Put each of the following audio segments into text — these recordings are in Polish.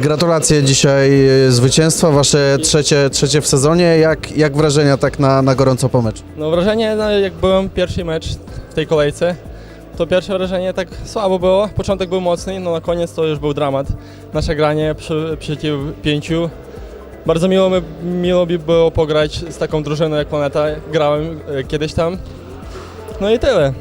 Gratulacje dzisiaj y, zwycięstwa, wasze trzecie, trzecie w sezonie. Jak, jak wrażenia tak na, na gorąco po meczu? No wrażenie, no, jak byłem pierwszy mecz w tej kolejce, to pierwsze wrażenie tak słabo było. Początek był mocny, no na koniec to już był dramat. Nasze granie przy, przeciw pięciu. Bardzo miło, mi, miło mi było pograć z taką drużyną jak Planeta. Grałem e, kiedyś tam. No i tyle.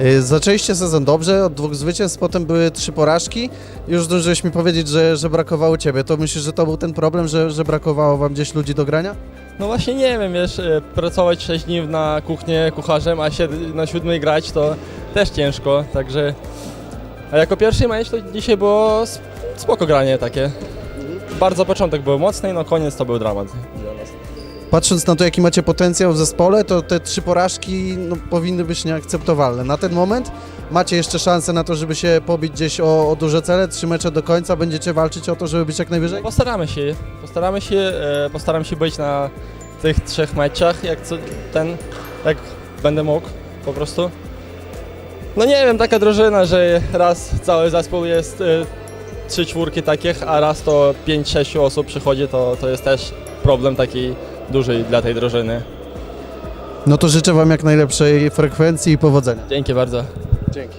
Y, Zaczęliście sezon dobrze, od dwóch zwycięstw, potem były trzy porażki. Już zdążyłeś mi powiedzieć, że, że brakowało ciebie. To myślisz, że to był ten problem, że, że brakowało wam gdzieś ludzi do grania? No właśnie nie wiem, wiesz, e, pracować 6 dni na kuchnie kucharzem, a sied- na siódmej grać to też ciężko, także... A jako pierwszy mecz to dzisiaj było sp- spoko granie takie. Bardzo początek był mocny, no koniec to był dramat dla nas. Patrząc na to, jaki macie potencjał w zespole, to te trzy porażki no, powinny być nieakceptowalne. Na ten moment macie jeszcze szansę na to, żeby się pobić gdzieś o, o duże cele, trzy mecze do końca, będziecie walczyć o to, żeby być jak najwyżej? Postaramy się, postaramy się, e, postaram się być na tych trzech meczach, jak co, ten, jak będę mógł po prostu. No nie wiem, taka drużyna, że raz cały zespół jest e, trzy czwórki takich, a raz to pięć, sześciu osób przychodzi, to, to jest też problem taki duży dla tej drużyny. No to życzę wam jak najlepszej frekwencji i powodzenia. Dzięki bardzo. Dzięki.